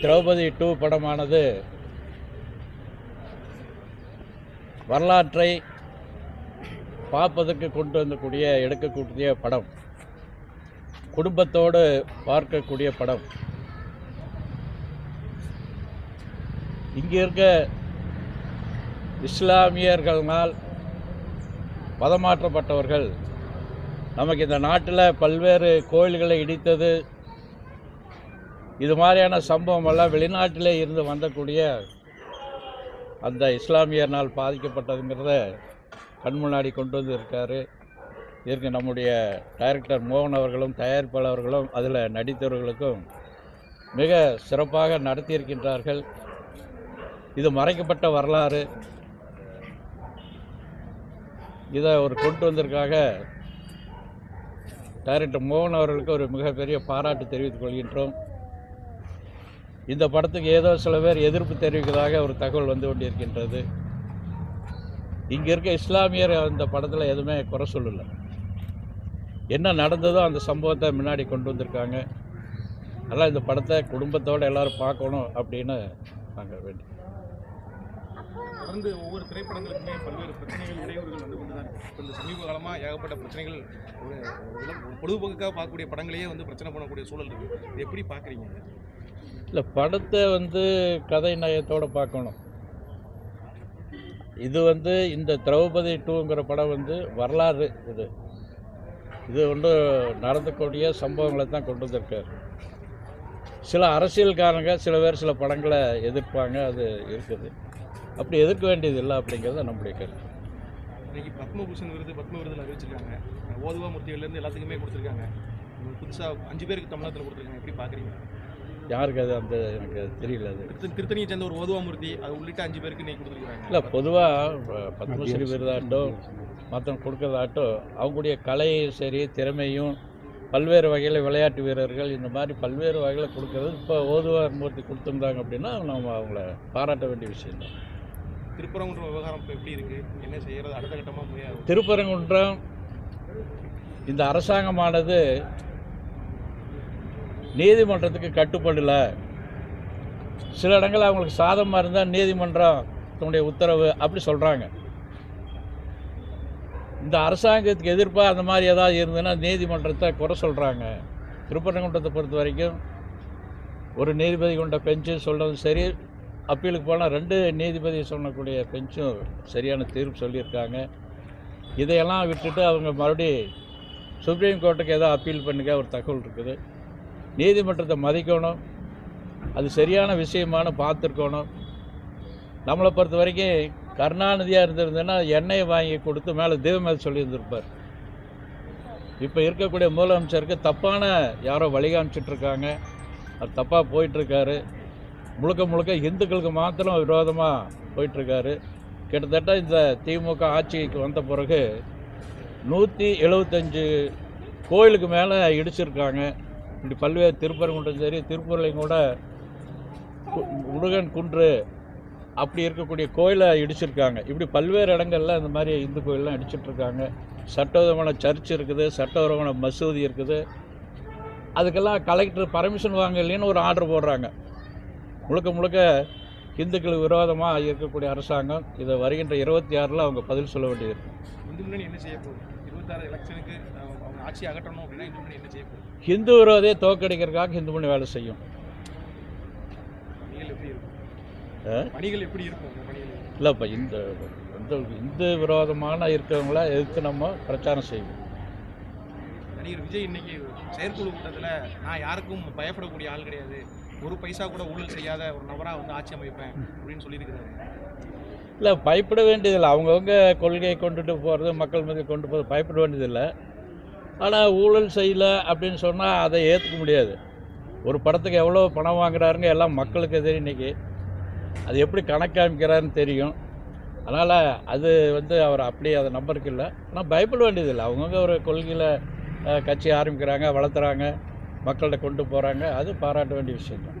Draupadi two படமானது வரலாற்றை பார்ப்பதற்கு கொண்டு வந்தக்கூடிய எடுக்கக்கூடிய படம். குடும்பத்தோடு பார்க்கக்கூடிய படம். இங்கே இருக்க இஸ்லாமியர்களால் மதமாற்றப்பட்டவர்கள் நமக்கு இந்த நாட்டில் பல்வேறு கோயில்களை இடித்தது இது மாதிரியான சம்பவம் எல்லாம் வெளிநாட்டிலே இருந்து வந்தக்கூடிய அந்த இஸ்லாமியர்னால் பாதிக்கப்பட்டதுங்கிறத கண் முன்னாடி கொண்டு வந்து இருக்காரு இதற்கு நம்முடைய டைரக்டர் மோகன் அவர்களும் தயாரிப்பாளர்களும் அதில் நடித்தவர்களுக்கும் மிக சிறப்பாக நடத்தியிருக்கின்றார்கள். இது மறைக்கப்பட்ட வரலாறு. இதை ஒரு கொண்டு வந்திருக்காக டைரக்டர் மோகன் அவர்களுக்கு ஒரு மிகப்பெரிய பாராட்டு தெரிவித்துக் கொள்கின்றோம். இந்த படத்துக்கு ஏதோ சில பேர் எதிர்ப்பு தெரிவிக்கிறதாக ஒரு தகவல் வந்து கொண்டிருக்கின்றது. இங்கே இருக்க இஸ்லாமியர் அந்த படத்தில் எதுவுமே குறை சொல்லலை. என்ன நடந்ததோ அந்த சம்பவத்தை முன்னாடி கொண்டு வந்திருக்காங்க. அதனால் இந்த படத்தை குடும்பத்தோடு எல்லோரும் பார்க்கணும் அப்படின்னு நாங்கள் வேண்டி தொடர்ந்து ஒவ்வொரு திரைப்படங்களுக்குமே பல்வேறு பிரச்சனைகள் இடையூறுகள் வந்து கொண்டு தான் இந்த சமீப காலமாக ஏகப்பட்ட பிரச்சனைகள் ஒரு பொழுதுபோக்குக்காக பார்க்கக்கூடிய படங்களையே வந்து பிரச்சனை பண்ணக்கூடிய சூழல் இருக்குது எப்படி பார்க்குறீங்க? இல்லை படத்தை வந்து கதை நயத்தோடு பார்க்கணும். இது வந்து இந்த திரௌபதி டூங்கிற படம் வந்து வரலாறு இது. இது ஒன்று நடந்தக்கூடிய சம்பவங்களை தான் கொண்டு வந்திருக்கார். சில அரசியல்காரங்க சில பேர் சில படங்களை எதிர்ப்பாங்க அது இருக்குது. அப்படி எதிர்க்க வேண்டியது இல்லை அப்படிங்கிறது நம்முடைய கருத்து. இன்றைக்கி பத்மபூஷன் விருது பத்ம விருதில் அறிவிச்சிருக்காங்க. ஓதுவா மூர்த்திகள்லேருந்து எல்லாத்துக்குமே கொடுத்துருக்காங்க. புதுசாக அஞ்சு பேருக்கு தமிழகத்தில் கொடுத்துருக்காங்க. எப்படி பார்க்குறீங்க யாருக்கு அது அந்த எனக்கு தெரியல அது. திருத்த திருத்தணியை சேர்ந்த ஒரு ஓதுவா மூர்த்தி அது உள்ளிட்ட அஞ்சு பேருக்கு இன்னைக்கு கொடுத்துருக்காங்க இல்லை பொதுவாக பத்மஸ்ரீ விருதாட்டும் மற்றவங்க கொடுக்கறதாட்டும் அவங்களுடைய கலையும் சரி திறமையும் பல்வேறு வகையில் விளையாட்டு வீரர்கள் இந்த மாதிரி பல்வேறு வகையில் கொடுக்கறது இப்போ ஓதுவார் மூர்த்தி கொடுத்துருந்தாங்க அப்படின்னா நம்ம அவங்கள பாராட்ட வேண்டிய விஷயம் தான். திருப்பரங்குன்ற விவகாரம் இப்போ எப்படி இருக்கு? என்ன செய்யறது? அடுத்த கட்டமாக முடியாது. திருப்பரங்குன்றம் இந்த அரசாங்கமானது நீதிமன்றத்துக்கு கட்டுப்படல சில இடங்கள் அவங்களுக்கு சாதமாக இருந்தால் நீதிமன்றம் தன்னுடைய உத்தரவு அப்படி சொல்கிறாங்க இந்த அரசாங்கத்துக்கு எதிர்ப்பாக அந்த மாதிரி ஏதாவது இருந்ததுன்னா நீதிமன்றத்தை குறை சொல்கிறாங்க திருப்பரங்குன்றத்தை பொறுத்த வரைக்கும் ஒரு நீதிபதி கொண்ட பெஞ்சு சொல்கிறதும் சரி அப்பீலுக்கு போனால் ரெண்டு நீதிபதி சொல்லக்கூடிய பெஞ்சும் சரியான தீர்ப்பு சொல்லியிருக்காங்க. இதையெல்லாம் விட்டுட்டு அவங்க மறுபடி சுப்ரீம் கோர்ட்டுக்கு ஏதோ அப்பீல் பண்ணிக்க ஒரு தகவல் இருக்குது. நீதிமன்றத்தை மதிக்கணும். அது சரியான விஷயமானு பார்த்துருக்கணும். நம்மளை பொறுத்த வரைக்கும் கருணாநிதியாக இருந்திருந்ததுன்னா எண்ணெயை வாங்கி கொடுத்து மேலே தெய்வமேல் சொல்லியிருந்திருப்பார். இப்போ இருக்கக்கூடிய முதலமைச்சருக்கு தப்பான யாரோ வழிகாமிச்சிட்ருக்காங்க. அது தப்பாக போயிட்டுருக்காரு முழுக்க முழுக்க இந்துக்களுக்கு மாத்திரம் விரோதமாக போயிட்டுருக்காரு கிட்டத்தட்ட இந்த திமுக ஆட்சிக்கு வந்த பிறகு நூற்றி எழுபத்தஞ்சு கோயிலுக்கு மேலே இடிச்சிருக்காங்க. இப்படி பல்வேறு திருப்பரங்குன்றம் சரி திருப்பூர்லையும் கூட முருகன் குன்று அப்படி இருக்கக்கூடிய கோயிலை இடிச்சிருக்காங்க. இப்படி பல்வேறு இடங்கள்ல இந்த மாதிரி இந்து கோயிலெலாம் இடிச்சிட்ருக்காங்க. சட்டவிதமான சர்ச் இருக்குது சட்டவிதமான மசூதி இருக்குது. அதுக்கெல்லாம் கலெக்டர் பர்மிஷன் வாங்கலைன்னு ஒரு ஆர்டர் போடுறாங்க. முழுக்க முழுக்க இந்துக்களுக்கு விரோதமாக இருக்கக்கூடிய அரசாங்கம் இதை வருகின்ற இருபத்தி ஆறில் அவங்க பதில் சொல்ல வேண்டியது இருக்கு. முன்னணி இருபத்தாறு எலெக்ஷனுக்கு அவங்க ஆட்சி அகற்றணும் அப்படின்னா இந்து முன்னணி என்ன செய்ய போகுது? ஹிந்து விரோதியை தோக்கடிக்கிறதுக்காக ஹிந்து மணி வேலை செய்யும். பணிகள் எப்படி இருக்கும்? பணிகள் எப்படி இருக்கும் பணிகள்? இல்லைப்பா இந்த இந்த இந்து விரோதமான இருக்கிறவங்கள எதிர்த்து நம்ம பிரச்சாரம் செய்வோம். நடிகர் விஜய் இன்னைக்கு செயற்குழு கூட்டத்தில் நான் யாருக்கும் பயப்படக்கூடிய ஆள் கிடையாது. ஒரு பைசா கூட ஊழல் செய்யாத ஒரு நபராக வந்து ஆட்சி அமைப்பேன் அப்படின்னு சொல்லியிருக்கிறாரு. இல்லை பயப்பட வேண்டியதில்லை. அவங்கவுங்க கொள்கையை கொண்டுட்டு போகிறது மக்கள் மீது கொண்டு போகிறது பயப்பட வேண்டியதில்லை. ஆனால் ஊழல் செய்யலை அப்படின்னு சொன்னால் அதை ஏற்றுக்க முடியாது. ஒரு படத்துக்கு எவ்வளோ பணம் வாங்குறாருங்க எல்லாம் மக்களுக்கு தெரியும் இன்றைக்கி அது எப்படி கணக்காமிக்கிறாருன்னு தெரியும். அதனால் அது வந்து அவர் அப்படி அதை நம்பருக்கு இல்லை. ஆனால் பயப்பட வேண்டியதில்லை. அவங்கவுங்க ஒரு கொள்கையில் கட்சி ஆரம்பிக்கிறாங்க வளர்த்துறாங்க மக்கள்கிட்ட கொண்டு போகிறாங்க அது பாராட்ட வேண்டிய விஷயம் தான்